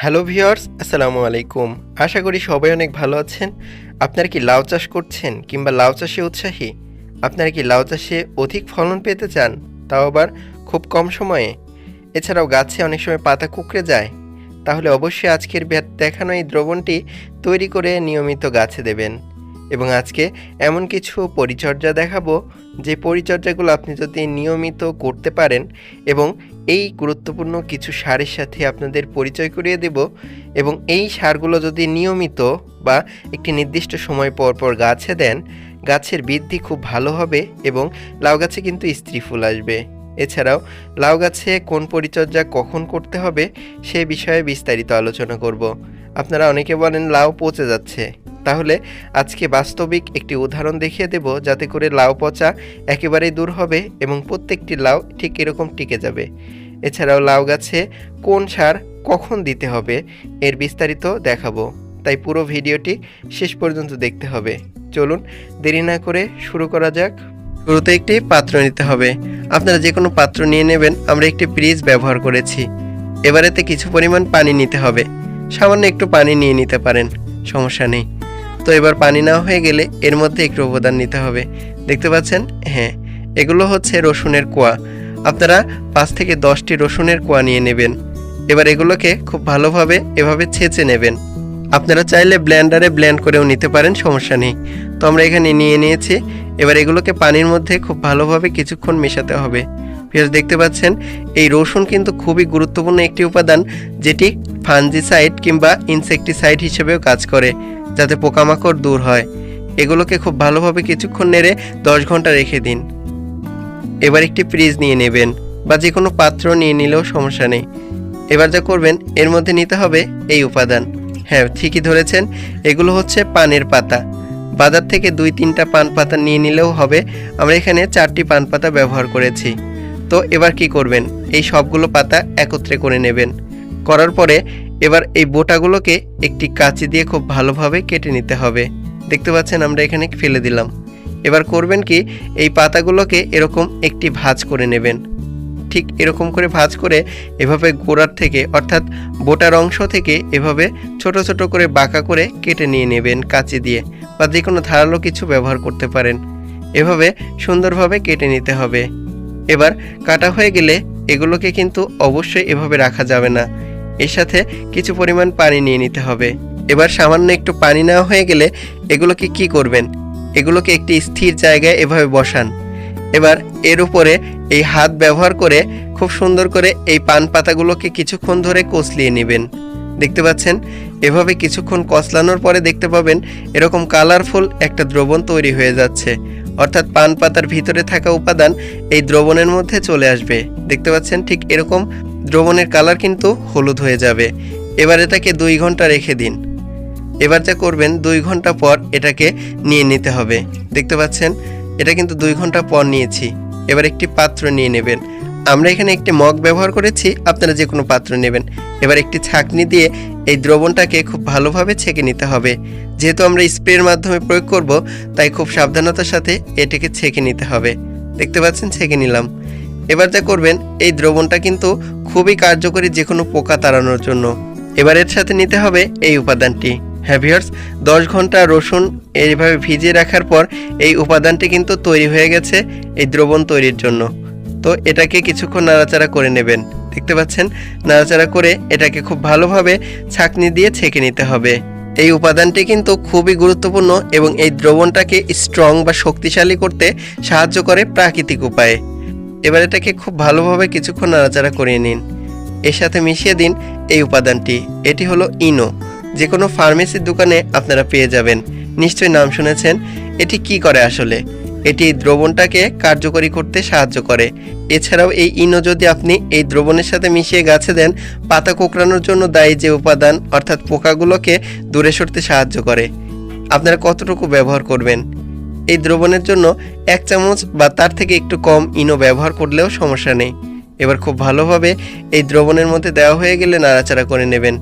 Hello viewers আসসালামু আলাইকুম। আশা করি সবাই অনেক ভালো আছেন। আপনারা কি লাউ চাষ করছেন কিংবা লাউ চাষে উৎসাহী? আপনারা কি লাউ চাষে অধিক ফলন পেতে চান? তাও আবার খুব কম সময়ে। এছাড়াও গাছে অনেক সময় পাতা কুকড়ে যায়। তাহলে অবশ্যই আজকের দেখানো এই দ্রবণটি তৈরি করে নিয়মিত গাছে দেবেন। এবং আজকে এমন কিছু পরিচর্যা দেখাবো। যে পরিচর্যাগুলো আপনি যদি নিয়মিত করতে পারেন এবং এই গুরুত্বপূর্ণ কিছু সারের সাথে আপনাদের পরিচয় করিয়ে দেব এবং এই সারগুলো যদি নিয়মিত বা একটি নির্দিষ্ট সময় পর পর গাছে দেন, গাছের বৃদ্ধি খুব ভালো হবে এবং লাউ গাছে কিন্তু স্ত্রী ফুল আসবে। এছাড়াও লাউ গাছে কোন পরিচর্যা কখন করতে হবে সে বিষয়ে বিস্তারিত আলোচনা করব। আপনারা অনেকে বলেন লাউ পচে যাচ্ছে। তাহলে আজকে বাস্তবিক একটি উদাহরণ দেখিয়ে দেব যাতে করে লাউ পচা একেবারেই দূর হবে এবং প্রত্যেকটি লাউ ঠিক এরকম টিকে যাবে। এছাড়াও লাউ গাছে কোন সার কখন দিতে হবে এর বিস্তারিত দেখাবো। তাই পুরো ভিডিওটি শেষ পর্যন্ত দেখতে হবে। চলুন দেরি না করে শুরু করা যাক। শুরুতে একটি পাত্র নিতে হবে। আপনারা যে কোনো পাত্র নিয়ে নেবেন, আমরা একটি ফ্রিজ ব্যবহার করেছি। এবারেতে কিছু পরিমাণ পানি নিতে হবে। সামান্য একটু পানি নিয়ে নিতে পারেন, সমস্যা নেই। তো এবার পানি নেওয়া হয়ে গেলে এর মধ্যে একটু অবদান নিতে হবে। দেখতে পাচ্ছেন? হ্যাঁ এগুলো হচ্ছে রসুনের কোয়া। আপনারা পাঁচ থেকে দশটি রসুনের কোয়া নিয়ে নেবেন। এবার এগুলোকে খুব ভালোভাবে এভাবে ছেঁচে নেবেন। আপনারা চাইলে ব্ল্যান্ডারে ব্ল্যান্ড করেও নিতে পারেন, সমস্যা নেই। তো আমরা এখানে নিয়ে নিয়েছি। এবার এগুলোকে পানির মধ্যে খুব ভালোভাবে কিছুক্ষণ মেশাতে হবে। পেঁয়াজ দেখতে পাচ্ছেন, এই রসুন কিন্তু খুবই গুরুত্বপূর্ণ একটি উপাদান যেটি ফানজিসাইড কিংবা ইনসেকটিসাইড হিসেবেও কাজ করে, যাতে পোকামাকড় দূর হয়। এগুলোকে খুব ভালোভাবে কিছুক্ষণ নেড়ে দশ ঘণ্টা রেখে দিন। এবার একটি ফ্রিজ নিয়ে নেবেন বা যে কোনো পাত্র নিয়ে নিলেও সমস্যা নেই। এবার যা করবেন, এর মধ্যে নিতে হবে এই উপাদান। হ্যাঁ ঠিকই ধরেছেন, এগুলো হচ্ছে পানের পাতা। বাজার থেকে দুই তিনটা পান পাতা নিয়ে নিলেও হবে। আমরা এখানে চারটি পান পাতা ব্যবহার করেছি। তো এবার কি করবেন? এই সবগুলো পাতা একত্রে করে নেবেন। করার পরে এবার এই বোটাগুলোকে একটি কাঁচি দিয়ে খুব ভালোভাবে কেটে নিতে হবে। দেখতে পাচ্ছেন আমরা এখানে ফেলে দিলাম। এবার করবেন কি, এই পাতাগুলোকে এরকম একটি ভাঁজ করে নেবেন। ঠিক এরকম করে ভাঁজ করে এভাবে গোড়ার থেকে অর্থাৎ বোটার অংশ থেকে এভাবে ছোট ছোট করে বাঁকা করে কেটে নিয়ে নেবেন কাঁচি দিয়ে বা যে কোনো ধারালো কিছু ব্যবহার করতে পারেন। এভাবে সুন্দরভাবে কেটে নিতে হবে। এবার কাটা হয়ে গেলে এগুলোকে কিন্তু অবশ্যই এভাবে রাখা যাবে না। এর সাথে কিছু পরিমাণ পানি নিয়ে নিতে হবে। এবার সামান্য একটু পানি নেওয়া হয়ে গেলে এগুলোকে কি করবেন? এগুলোকে একটি স্থির জায়গায় এভাবে বসান। এবার এর উপরে এই হাত ব্যবহার করে খুব সুন্দর করে এই পান পাতাগুলোকে কিছুক্ষণ ধরে কচলিয়ে নেবেন। দেখতে পাচ্ছেন? এভাবে কিছুক্ষণ কচলানোর পরে দেখতে পাবেন এরকম কালারফুল একটা দ্রবণ তৈরি হয়ে যাচ্ছে। অর্থাৎ পান পাতার ভিতরে থাকা উপাদান এই দ্রবণের মধ্যে চলে আসবে। দেখতে পাচ্ছেন ঠিক এরকম। দ্রবণের কালার কিন্তু হলুদ হয়ে যাবে। এবার এটাকে দুই ঘণ্টা রেখে দিন। এবার যা করবেন, দুই ঘণ্টা পর এটাকে নিয়ে নিতে হবে। দেখতে পাচ্ছেন, এটা কিন্তু দুই ঘণ্টা পর নিয়েছি। এবার একটি পাত্র নিয়ে নেবেন। আমরা এখানে একটি মগ ব্যবহার করেছি, আপনারা যে কোনো পাত্র নেবেন। এবার একটি ছাঁকনি দিয়ে এই দ্রবণটাকে খুব ভালোভাবে ছেঁকে নিতে হবে। যেহেতু আমরা স্প্রের মাধ্যমে প্রয়োগ করব, তাই খুব সাবধানতার সাথে এটাকে ছেঁকে নিতে হবে। দেখতে পাচ্ছেন, ছেঁকে নিলাম। এবার যা করবেন, এই দ্রবণটা কিন্তু খুবই কার্যকরী যে কোনো পোকা তাড়ানোর জন্য। এবার এর সাথে নিতে হবে এই উপাদানটি। হ্যাঁ ভিউয়ার্স, দশ ঘণ্টা রসুন এইভাবে ভিজিয়ে রাখার পর এই উপাদানটি কিন্তু তৈরি হয়ে গেছে এই দ্রবণ তৈরির জন্য। তো এটাকে কিছুক্ষণ নাড়াচাড়া করে নেবেন। দেখতে পাচ্ছেন? নাড়াচাড়া করে এটাকে খুব ভালোভাবে ছাঁকনি দিয়ে ছেঁকে নিতে হবে। এই উপাদানটি কিন্তু খুবই গুরুত্বপূর্ণ এবং এই দ্রবণটাকে স্ট্রং বা শক্তিশালী করতে সাহায্য করে প্রাকৃতিক উপায়ে। এবার এটাকে খুব ভালোভাবে কিছুক্ষণ নাড়াচাড়া করিয়ে নিন। এর সাথে মিশিয়ে দিন এই উপাদানটি। এটি হলো ইনো। যে কোনো ফার্মেসির দোকানে আপনারা পেয়ে যাবেন। নিশ্চয়ই নাম শুনেছেন। এটি কি করে আসলে? এটি দ্রবণটাকে কার্যকরী করতে সাহায্য করে। এছাড়াও এই ইনো যদি আপনি এই দ্রবণের সাথে মিশিয়ে গাছে দেন, পাতা কোঁকড়ানোর জন্য দায়ী যে উপাদান, অর্থাৎ পোকাগুলোকে দূরে সরতে সাহায্য করে। আপনারা কতটুকু ব্যবহার করবেন? এই দ্রবণের জন্য এক চামচ বা তার থেকে একটু কম ইনো ব্যবহার করলেও সমস্যা নেই। এবার খুব ভালোভাবে এই দ্রবণের মধ্যে দেওয়া হয়ে গেলে নাড়াচাড়া করে নেবেন।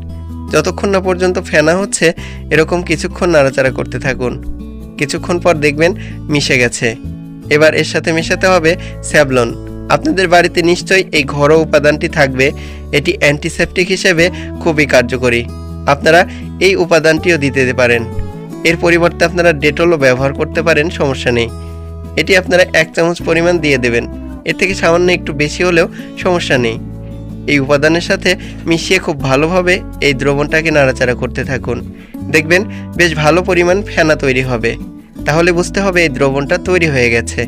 যতক্ষণ না পর্যন্ত ফেনা হচ্ছে, এরকম কিছুক্ষণ নাড়াচাড়া করতে থাকুন। কিছুক্ষণ পর দেখবেন মিশে গেছে। এবার এর সাথে মেশাতে হবে স্যাবলন। আপনাদের বাড়িতে নিশ্চয়ই এই ঘরোয়া উপাদানটি থাকবে। এটি অ্যান্টিসেপটিক হিসেবে খুবই কার্যকরী। আপনারা এই উপাদানটিও দিতে পারেন। এর পরিবর্তে আপনারা ডেটলও ব্যবহার করতে পারেন, সমস্যা নেই। এটি আপনারা এক চামচ পরিমাণ দিয়ে দেবেন। এর থেকে সামান্য একটু বেশি হলেও সমস্যা নেই। এই উপাদানের সাথে মিশিয়ে খুব ভালোভাবে এই দ্রবণটাকে নাড়াচাড়া করতে থাকুন। দেখবেন বেশ ভালো পরিমাণ ফেনা তৈরি হবে। তাহলে বুঝতে হবে এই দ্রবণটা তৈরি হয়ে গেছে।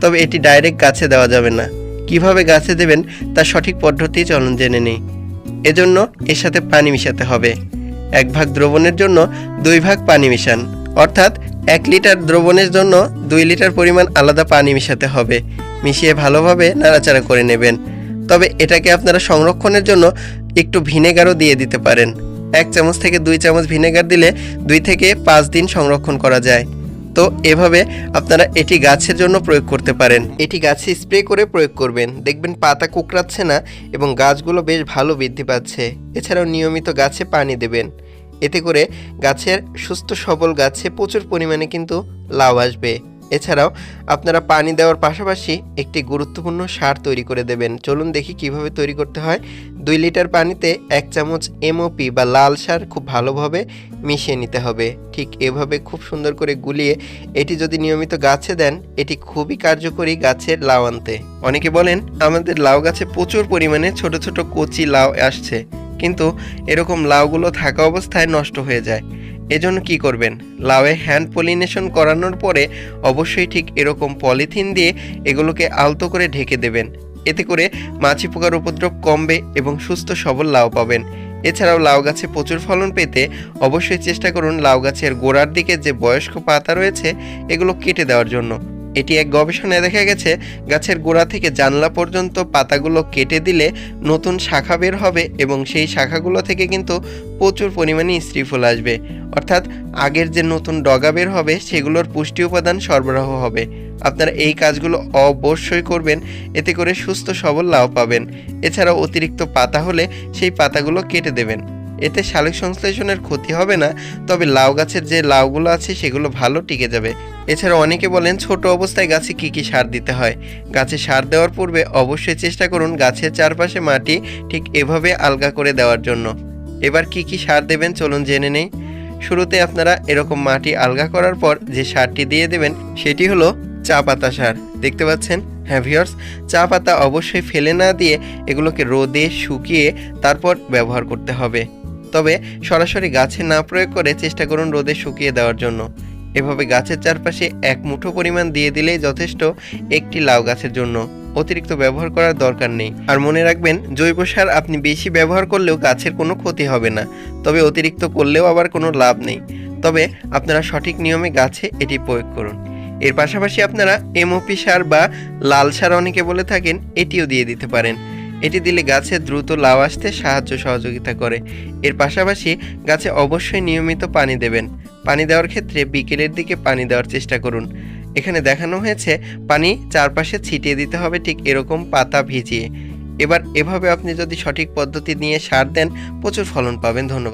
তবে এটি ডাইরেক্ট গাছে দেওয়া যাবে না। কীভাবে গাছে দেবেন তার সঠিক পদ্ধতি চলন জেনে নেই। এজন্য এর সাথে পানি মিশাতে হবে। এক ভাগ দ্রবণের জন্য দুই ভাগ পানি মিশান। অর্থাৎ এক লিটার দ্রবণের জন্য দুই লিটার পরিমাণ আলাদা পানি মিশাতে হবে। মিশিয়ে ভালোভাবে নাড়াচাড়া করে নেবেন। তবে এটাকে আপনারা সংরক্ষণের জন্য একটু ভিনেগারও দিয়ে দিতে পারেন। এক চামচ থেকে দুই চামচ ভিনেগার দিলে দুই থেকে পাঁচ দিন সংরক্ষণ করা যায়। তো এভাবে আপনারা এটি গাছের জন্য প্রয়োগ করতে পারেন। এটি গাছে স্প্রে করে প্রয়োগ করবেন। দেখবেন পাতা কুকড়াচ্ছে না এবং গাছগুলো বেশ ভালো বৃদ্ধি পাচ্ছে। এছাড়াও নিয়মিত গাছে পানি দেবেন। এতে করে গাছের সুস্থ সবল গাছে প্রচুর পরিমাণে কিন্তু লাউ আসবে। এছাড়াও আপনারা পানি দেওয়ার পাশাপাশি একটি গুরুত্বপূর্ণ সার তৈরি করে দেবেন। চলুন দেখি কীভাবে তৈরি করতে হয়। দুই লিটার পানিতে এক চামচ এমওপি বা লাল সার খুব ভালোভাবে মিশিয়ে নিতে হবে। ঠিক এভাবে খুব সুন্দর করে গুলিয়ে এটি যদি নিয়মিত গাছে দেন, এটি খুবই কার্যকরী গাছের লাউ আনতে। অনেকে বলেন, আমাদের লাউ গাছে প্রচুর পরিমাণে ছোট ছোট কচি লাউ আসছে। কিন্তু এরকম লাউগুলো থাকা অবস্থায় নষ্ট হয়ে যায়। এজন্য কি করবেন? লাউয়ে হ্যান্ড পলিনেশন করানোর পরে অবশ্যই ঠিক এরকম পলিথিন দিয়ে এগুলোকে আলতো করে ঢেকে দেবেন। এতে করে মাছি পোকার উপদ্রব কমবে এবং সুস্থ সবল লাউ পাবেন। এছাড়াও লাউ গাছে প্রচুর ফলন পেতে অবশ্যই চেষ্টা করুন লাউ গাছের গোড়ার দিকে যে বয়স্ক পাতা রয়েছে, এগুলো কেটে দেওয়ার জন্য। এটি এক গবেষণায় দেখা গেছে, গাছের গোড়া থেকে জানলা পর্যন্ত পাতাগুলো কেটে দিলে নতুন শাখা বের হবে এবং সেই শাখাগুলো থেকে কিন্তু প্রচুর পরিমাণে স্ত্রী ফুল আসবে। অর্থাৎ আগের যে নতুন ডগা বের হবে, সেগুলোর পুষ্টি উপাদান সরবরাহ হবে। আপনারা এই কাজগুলো অবশ্যই করবেন, এতে করে সুস্থ সবল লাভ পাবেন। এছাড়াও অতিরিক্ত পাতা হলে সেই পাতাগুলো কেটে দেবেন। এতে শালিক সংশ্লেষণের ক্ষতি হবে না, তবে লাউ গাছের যে লাউগুলো আছে সেগুলো ভালো টিকে যাবে। এছাড়া অনেকে বলেন, ছোট অবস্থায় গাছে কি কি সার দিতে হয়? গাছে সার দেওয়ার পূর্বে অবশ্যই চেষ্টা করুন গাছের চারপাশে মাটি ঠিক এভাবে আলগা করে দেওয়ার জন্য। এবার কি কি সার দেবেন চলুন জেনে নেই। শুরুতে আপনারা এরকম মাটি আলগা করার পর যে সারটি দিয়ে দেবেন, সেটি হলো চা পাতা সার। দেখতে পাচ্ছেন? হ্যাঁ ভিওর্স চা পাতা অবশ্যই ফেলে না দিয়ে এগুলোকে রোদে শুকিয়ে তারপর ব্যবহার করতে হবে। তবে সরাসরি গাছে না প্রয়োগ করে চেষ্টা করুন রোদে শুকিয়ে দেওয়ার জন্য। এভাবে গাছের চারপাশে এক মুঠো পরিমাণ দিয়ে দিলেই যথেষ্ট একটি লাউ গাছের জন্য। অতিরিক্ত ব্যবহার করার দরকার নেই। আর মনে রাখবেন, জৈব সার আপনি বেশি ব্যবহার করলেও গাছের কোনো ক্ষতি হবে না। তবে অতিরিক্ত করলেও আবার কোনো লাভ নেই। তবে আপনারা সঠিক নিয়মে গাছে এটি প্রয়োগ করুন। এর পাশাপাশি আপনারা এমওপি সার বা লাল সার অনেকে বলে থাকেন, এটিও দিয়ে দিতে পারেন। এটি দিলে গাছে দ্রুত লাউ আসতে সাহায্য সহযোগিতা করে। এর পাশাপাশি গাছে অবশ্যই নিয়মিত পানি দেবেন। পানি দেওয়ার ক্ষেত্রে বিকেলের দিকে পানি দেওয়ার চেষ্টা করুন। এখানে দেখানো হয়েছে, পানি চারপাশে ছিটিয়ে দিতে হবে ঠিক এরকম পাতা ভিজিয়ে। এবার এভাবে আপনি যদি সঠিক পদ্ধতি নিয়ে সার দেন, প্রচুর ফলন পাবেন। ধন্যবাদ।